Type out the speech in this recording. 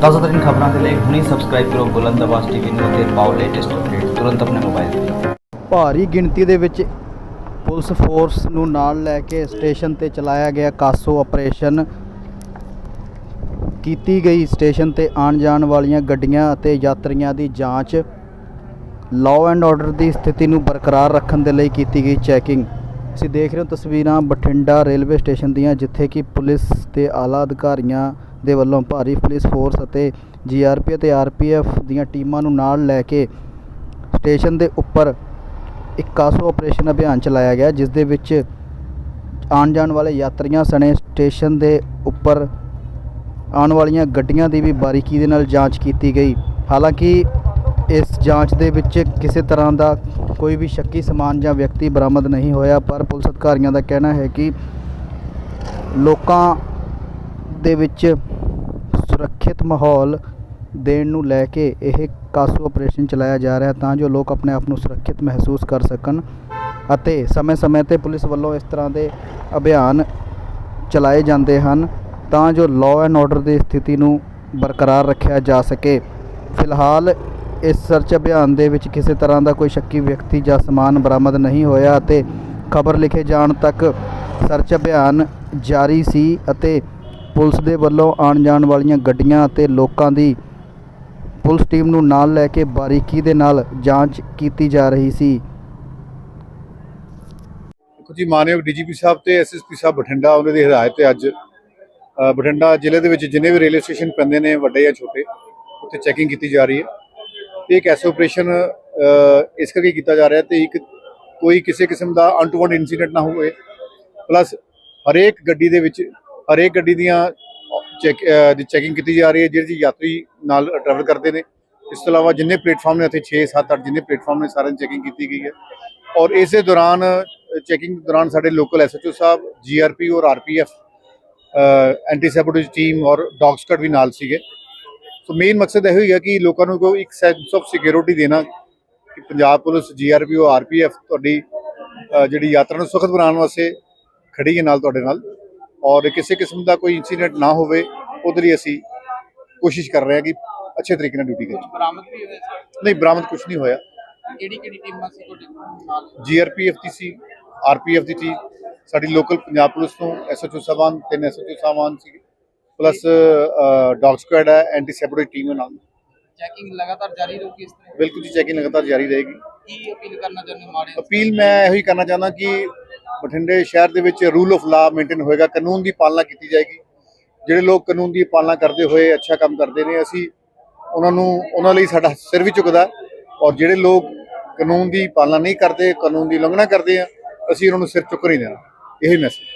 ਤਾਜ਼ਾ ਖਬਰਾਂ ਦੇ ਲਈ ਹੁਣੇ ਸਬਸਕ੍ਰਾਈਬ ਕਰੋ ਬੁਲੰਦ ਆਵਾਜ਼ ਟੀਵੀ ਨੂੰ ਅਤੇ ਪਾਓ ਲੇਟੈਸਟ ਅਪਡੇਟ ਤੁਰੰਤ ਆਪਣੇ ਮੋਬਾਈਲ ਤੇ। ਭਾਰੀ ਗਿਣਤੀ ਦੇ ਵਿੱਚ ਪੁਲਿਸ ਫੋਰਸ ਨੂੰ ਨਾਲ ਲੈ ਕੇ ਸਟੇਸ਼ਨ ਤੇ ਚਲਾਇਆ ਗਿਆ ਕਾਸੋ ਆਪਰੇਸ਼ਨ ਕੀਤੀ ਗਈ ਸਟੇਸ਼ਨ ਤੇ ਆਉਣ ਜਾਣ ਵਾਲੀਆਂ ਗੱਡੀਆਂ ਅਤੇ ਯਾਤਰੀਆਂ ਦੀ ਜਾਂਚ। ਲਾਅ ਐਂਡ ਆਰਡਰ ਦੀ ਸਥਿਤੀ ਨੂੰ ਬਰਕਰਾਰ ਰੱਖਣ ਦੇ ਲਈ ਕੀਤੀ ਗਈ ਚੈਕਿੰਗ ਤੁਸੀਂ ਦੇਖ ਰਹੇ ਹੋ ਤਸਵੀਰਾਂ ਬਠਿੰਡਾ ਰੇਲਵੇ ਸਟੇਸ਼ਨ ਦੀਆਂ, ਜਿੱਥੇ ਕਿ ਪੁਲਿਸ ਤੇ ਆਲਾ ਅਧਿਕਾਰੀਆਂ ਦੇ ਵੱਲੋਂ ਭਾਰੀ ਪੁਲਿਸ ਫੋਰਸ ਅਤੇ ਜੀਆਰਪੀ ਅਤੇ ਆਰਪੀਐਫ ਦੀਆਂ ਟੀਮਾਂ ਨੂੰ ਨਾਲ ਲੈ ਕੇ ਸਟੇਸ਼ਨ ਦੇ ਉੱਪਰ ਇੱਕ ਕਾਸੋ ਆਪਰੇਸ਼ਨ ਅਭਿਆਨ ਚਲਾਇਆ ਗਿਆ, ਜਿਸ ਦੇ ਵਿੱਚ ਆਉਣ ਜਾਣ ਵਾਲੇ ਯਾਤਰੀਆਂ ਸਣੇ ਸਟੇਸ਼ਨ ਦੇ ਉੱਪਰ ਆਉਣ ਵਾਲੀਆਂ ਗੱਡੀਆਂ ਦੀ ਵੀ ਬਾਰੀਕੀ ਦੇ ਨਾਲ ਜਾਂਚ ਕੀਤੀ ਗਈ। ਹਾਲਾਂਕਿ ਇਸ ਜਾਂਚ ਦੇ ਵਿੱਚ ਕਿਸੇ ਤਰ੍ਹਾਂ ਦਾ ਕੋਈ ਵੀ ਸ਼ੱਕੀ ਸਮਾਨ ਜਾਂ ਵਿਅਕਤੀ ਬਰਾਮਦ ਨਹੀਂ ਹੋਇਆ, ਪਰ ਪੁਲਿਸ ਅਧਿਕਾਰੀਆਂ ਦਾ ਕਹਿਣਾ ਹੈ ਕਿ ਲੋਕਾਂ ਦੇ ਵਿੱਚ ਸੁਰੱਖਿਅਤ ਮਾਹੌਲ ਦੇਣ ਨੂੰ ਲੈ ਕੇ ਇਹ ਕਾਸੂ ਆਪਰੇਸ਼ਨ ਚਲਾਇਆ ਜਾ ਰਿਹਾ ਤਾਂ ਜੋ ਲੋਕ ਆਪਣੇ ਆਪ ਨੂੰ ਸੁਰੱਖਿਅਤ ਮਹਿਸੂਸ ਕਰ ਸਕਣ ਅਤੇ ਸਮੇਂ-ਸਮੇਂ ਤੇ ਪੁਲਿਸ ਵੱਲੋਂ ਇਸ ਤਰ੍ਹਾਂ ਦੇ ਅਭਿਆਨ ਚਲਾਏ ਜਾਂਦੇ ਹਨ ਤਾਂ ਜੋ ਲਾਅ ਐਂਡ ਆਰਡਰ ਦੀ ਸਥਿਤੀ ਨੂੰ ਬਰਕਰਾਰ ਰੱਖਿਆ ਜਾ ਸਕੇ। ਫਿਲਹਾਲ ਇਸ ਸਰਚ ਅਭਿਆਨ ਦੇ ਵਿੱਚ ਕਿਸੇ ਤਰ੍ਹਾਂ ਦਾ ਕੋਈ ਸ਼ੱਕੀ ਵਿਅਕਤੀ ਜਾਂ ਸਮਾਨ ਬਰਾਮਦ ਨਹੀਂ ਹੋਇਆ ਅਤੇ ਖਬਰ ਲਿਖੇ ਜਾਣ ਤੱਕ ਸਰਚ ਅਭਿਆਨ ਜਾਰੀ ਸੀ ਅਤੇ ਪੁਲਿਸ ਦੇ ਵੱਲੋਂ ਆਉਣ ਜਾਣ ਵਾਲੀਆਂ ਗੱਡੀਆਂ ਅਤੇ ਲੋਕਾਂ ਦੀ ਪੁਲਿਸ ਟੀਮ ਨੂੰ ਨਾਲ ਲੈ ਕੇ ਬਾਰੀਕੀ ਦੇ ਨਾਲ ਜਾਂਚ ਕੀਤੀ ਜਾ ਰਹੀ ਸੀ। ਦੇਖੋ ਜੀ, ਮਾਨਯੋਗ ਡੀਜੀਪੀ ਸਾਹਿਬ ਤੇ ਐਸਐਸਪੀ ਸਾਹਿਬ ਬਠਿੰਡਾ ਉਹਨਾਂ ਦੀ ਹਦਾਇਤ ਤੇ ਅੱਜ ਬਠਿੰਡਾ ਜ਼ਿਲ੍ਹੇ ਦੇ ਵਿੱਚ ਜਿੰਨੇ ਵੀ ਰੇਲਵੇ ਸਟੇਸ਼ਨ ਪੈਂਦੇ ਨੇ, ਵੱਡੇ ਜਾਂ ਛੋਟੇ, ਉੱਥੇ ਚੈਕਿੰਗ ਕੀਤੀ ਜਾ ਰਹੀ ਹੈ। ਤੇ ਇੱਕ ਐਸਾ ਆਪਰੇਸ਼ਨ ਇਸ ਕਰਕੇ ਕੀਤਾ ਜਾ ਰਿਹਾ ਤੇ ਇੱਕ ਕੋਈ ਕਿਸੇ ਕਿਸਮ ਦਾ ਅਨਟੂਵਰਡ ਇਨਸੀਡੈਂਟ ਨਾ ਹੋਵੇ। ਪਲੱਸ ਹਰੇਕ ਗੱਡੀ ਦੇ ਵਿੱਚ ਹਰੇਕ ਗੱਡੀ ਦੀਆਂ ਚੈੱਕ ਦੀ ਚੈਕਿੰਗ ਕੀਤੀ ਜਾ ਰਹੀ ਹੈ, ਜਿਹੜੇ ਯਾਤਰੀ ਨਾਲ ਟਰੈਵਲ ਕਰਦੇ ਨੇ। ਇਸ ਤੋਂ ਇਲਾਵਾ ਜਿੰਨੇ ਪਲੇਟਫਾਰਮ ਨੇ, ਉੱਥੇ 6 7 8 ਜਿੰਨੇ ਪਲੇਟਫਾਰਮ ਨੇ, ਸਾਰਿਆਂ ਦੀ ਚੈਕਿੰਗ ਕੀਤੀ ਗਈ ਹੈ। ਔਰ ਇਸੇ ਦੌਰਾਨ ਚੈਕਿੰਗ ਦੌਰਾਨ ਸਾਡੇ ਲੋਕਲ ਐਸਐਚਓ ਸਾਹਿਬ ਜੀਆਰਪੀ ਔਰ ਆਰਪੀਐਫ ਐਂਟੀ ਸੈਬੋਟੇਜ ਟੀਮ ਔਰ ਡੌਗ ਸਕਟ ਵੀ ਨਾਲ ਸੀਗੇ। ਸੋ ਮੇਨ ਮਕਸਦ ਇਹ ਹੀ ਹੈ ਕਿ ਲੋਕਾਂ ਨੂੰ ਕੋਈ ਇੱਕ ਸੈਂਸ ਆਫ ਸਿਕਿਉਰਿਟੀ ਦੇਣਾ ਕਿ ਪੰਜਾਬ ਪੁਲਿਸ ਜੀਆਰਪੀ ਔਰ ਆਰਪੀਐਫ ਤੁਹਾਡੀ ਜਿਹੜੀ ਯਾਤਰਾ ਨੂੰ ਸੁਖਦ ਬਣਾਉਣ ਵਾਸਤੇ ਖੜੀ ਹੈ ਨਾਲ, ਤੁਹਾਡੇ ਨਾਲ। ਔਰ ਕਿਸੇ ਕਿਸਮ ਦਾ ਕੋਈ ਇਨਸੀਡੈਂਟ ਨਾ ਹੋਵੇ ਉਹਦੇ ਲਈ ਅਸੀਂ ਕੋਸ਼ਿਸ਼ ਕਰ ਰਹੇ ਹਾਂ ਕਿ ਅੱਛੇ ਤਰੀਕੇ ਨਾਲ ਡਿਊਟੀ ਕਰੀਏ। ਬਰਾਮਦ ਵੀ ਸੀ ਨਹੀਂ ਬਰਾਮਦ ਕੁਝ ਨਹੀਂ ਹੋਇਆ। ਕਿਹੜੀ ਕਿਹੜੀ ਟੀਮਾਂ ਸੀ ਤੁਹਾਡੇ? ਨਾਲ। ਜੀਆਰਪੀਐਫ ਦੀ ਸੀ ਆਰਪੀਐਫ ਦੀ ਸੀ ਸਾਡੀ ਲੋਕਲ ਪੰਜਾਬ ਪੁਲਿਸ ਤੋਂ ਐਸਐਚਓ ਸਾਹਿਬਾਨ ਤਿੰਨ ਐਸਐਚਓ ਸਾਹਿਬਾਨ ਸੀ ਪਲੱਸ ਡੌਗ ਸਕੁਐਡ ਹੈ ਐਂਟੀ ਸੈਬੋਟੇਜ ਟੀਮ ਨਾਲ। ਚੈਕਿੰਗ ਲਗਾਤਾਰ ਜਾਰੀ ਰਹੂਗੀ ਇਸ ਤਰ੍ਹਾਂ? ਬਿਲਕੁਲ ਜੀ ਚੈਕਿੰਗ ਲਗਾਤਾਰ ਜਾਰੀ ਰਹੇਗੀ। ਕੀ ਅਪੀਲ ਕਰਨਾ ਚਾਹੁੰਦੇ ਮਾੜੇ ਅਪੀਲ ਮੈਂ ਇਹੋ ਹੀ ਕਰਨਾ ਚਾਹੁੰਦਾ ਕਿ ਬਠਿੰਡੇ ਸ਼ਹਿਰ ਦੇ ਵਿੱਚ ਰੂਲ ਆਫ ਲਾ ਮੇਨਟੇਨ ਹੋਏਗਾ, ਕਾਨੂੰਨ ਦੀ ਪਾਲਣਾ ਕੀਤੀ ਜਾਏਗੀ। ਜਿਹੜੇ ਲੋਕ ਕਾਨੂੰਨ ਦੀ ਪਾਲਣਾ ਕਰਦੇ ਹੋਏ ਅੱਛਾ ਕੰਮ ਕਰਦੇ ਨੇ, ਅਸੀਂ ਉਹਨਾਂ ਨੂੰ, ਉਹਨਾਂ ਲਈ ਸਾਡਾ ਸਿਰ ਵੀ ਝੁਕਦਾ ਔਰ ਜਿਹੜੇ ਲੋਕ ਕਾਨੂੰਨ ਦੀ ਪਾਲਣਾ ਨਹੀਂ ਕਰਦੇ, ਕਾਨੂੰਨ ਦੀ ਉਲੰਘਣਾ ਕਰਦੇ ਆ, ਅਸੀਂ ਉਹਨਾਂ ਨੂੰ ਸਿਰ ਚੁੱਕ ਨਹੀਂ ਦੇਣਾ। ਇਹੀ ਮੈਸੇਜ